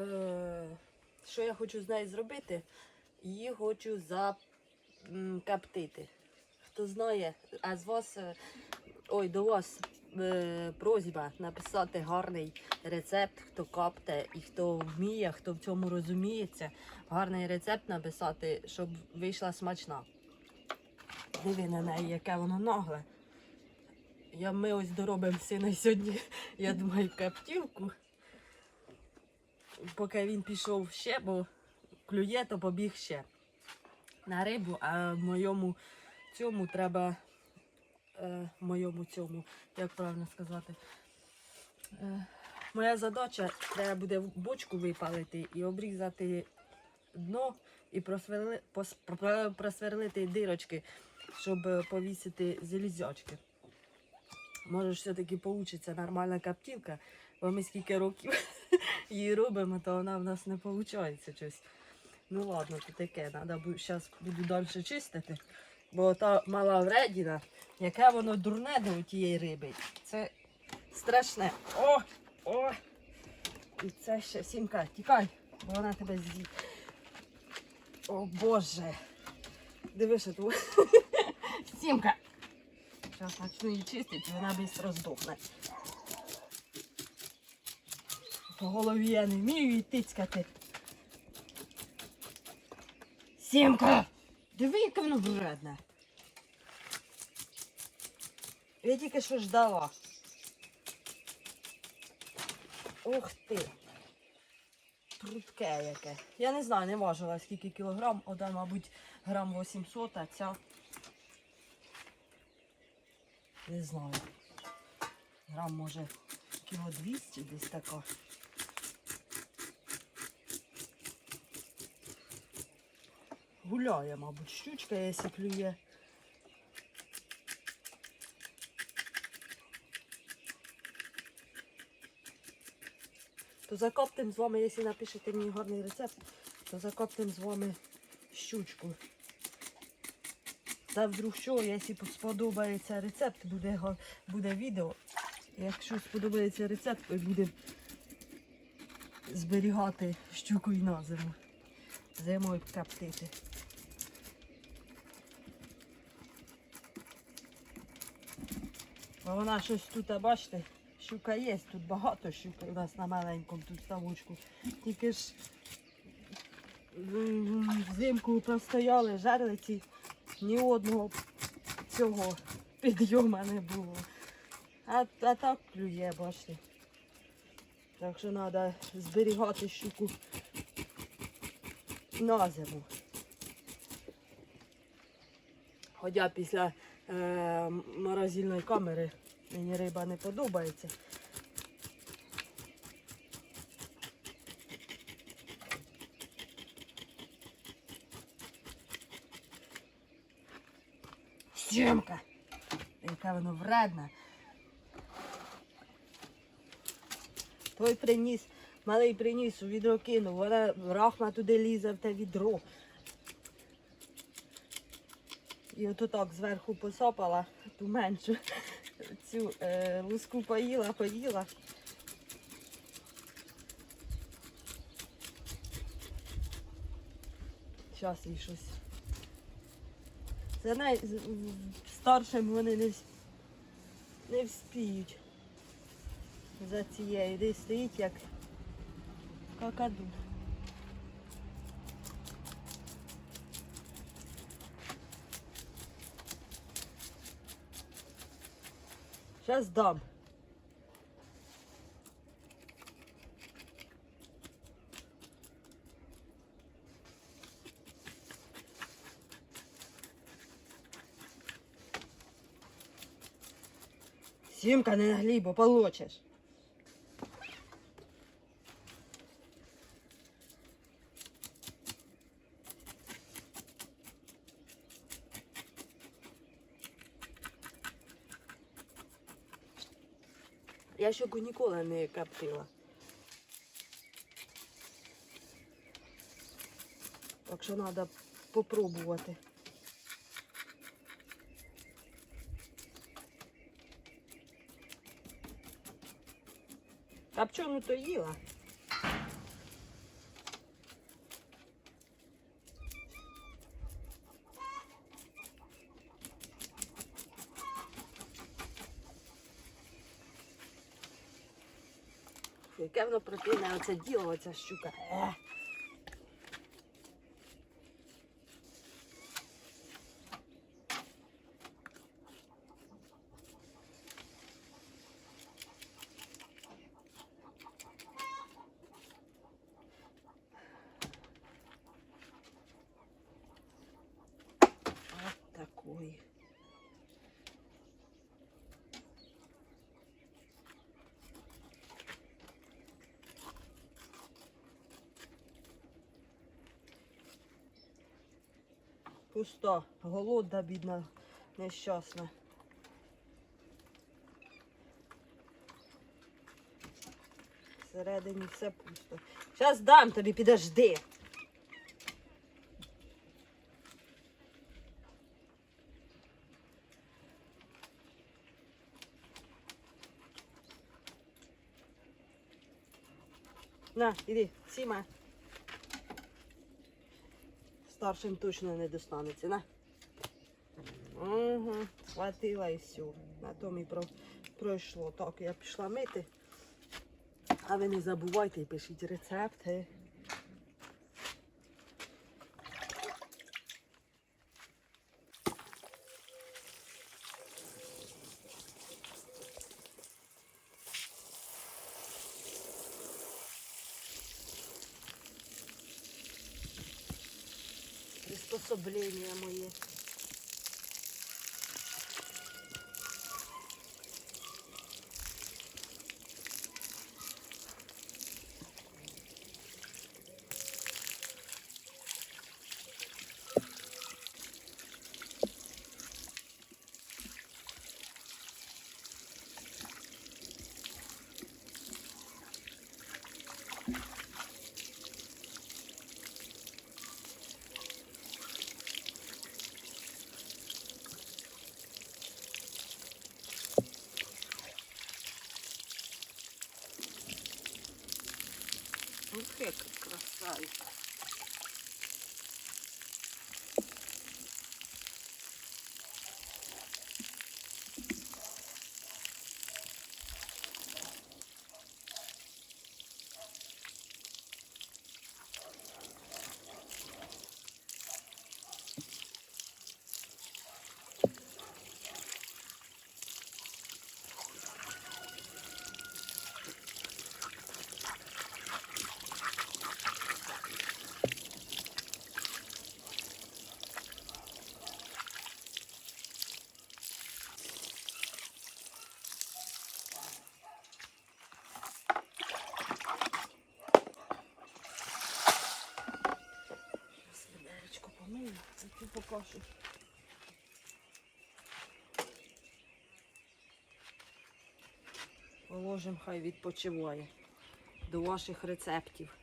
Е, що я хочу з нею зробити? Її хочу закоптити. Хто знає, а з вас, е, ой, до вас е, просьба написати гарний рецепт, хто капте і хто вміє, хто в цьому розуміється. Гарний рецепт написати, щоб вийшла смачна. Диви на неї, яке воно нагле. Я, ми ось доробимо сина сьогодні, я думаю, каптівку. Поки він пішов ще, бо клює, то побіг ще на рибу, а моєму цьому треба. Е, моєму цьому, як правильно сказати. Е, моя задача треба буде бочку випалити і обрізати дно і просверли, просверлити дирочки, щоб е, повісити залізячки. Може, все-таки вийде нормальна каптівка, бо ми скільки років її робимо, то вона в нас не виходить щось. Ну ладно, то таке, треба зараз буду далі чистити. Бо та мала вредіна, яке воно дурне до тієї риби. Це страшне. О! О! І це ще сімка, тікай, бо вона тебе з'їсть. О Боже. Дивися тут. Сімка. Зараз почну її чистити, вона швидко здохне. По голові я не вмію її тицькати. Сімка! Диви, яке воно вредне. Я тільки що ждала. Ух ти. Прудке яке. Я не знаю, не важила скільки кілограм. Один, мабуть, грам 800, а ця. Не знаю. Грам може кіло 200 десь така. Гуляє, мабуть, щучка, якщо клює. То закоптим з вами, якщо напишете мені гарний рецепт, то закоптим з вами щучку. Та вдруг що, якщо сподобається рецепт, буде, буде відео. Якщо сподобається рецепт, то буде зберігати щуку і на зиму. Зимою коптити. Вона щось тут, бачите, щука є, тут багато щуки у нас на маленькому тут ставочку. Тільки ж взимку простояли жерлиці, ні одного цього підйома не було. А, а так клює, бачите. Так що треба зберігати щуку на зиму. Хоча після е, морозильної камери мені риба не подобається. Сімка! Яка воно вредна. Той приніс, малий приніс у відро кинув, вона рахма туди лізе в те відро. І ото так зверху посапала ту меншу цю е, луску поїла, поїла. Зараз їй щось. За в- старшим вони не, не вспіють. За цією десь стоїть як какаду. Зараз дам. Сімка не наглій, бо получиш. Я щоку ніколи не коптила. Так що треба попробувати. Копчену то їла. Яке воно противне оце діло, оця щука. Е. Вот такой. Пусто, голодна, бідна, нещасна. Всередині все пусто. Зараз дам тобі, підожди. На, іди, сіма. Старшим точно не достанеться, на. Угу, Хватило і все. На тому і про, пройшло. Так, я пішла мити. А ви не забувайте і пишіть рецепти. Приспособлення моє. Ух, эта красавиця. Зараз відеречко ти покажу. Положимо, хай відпочиває до ваших рецептів.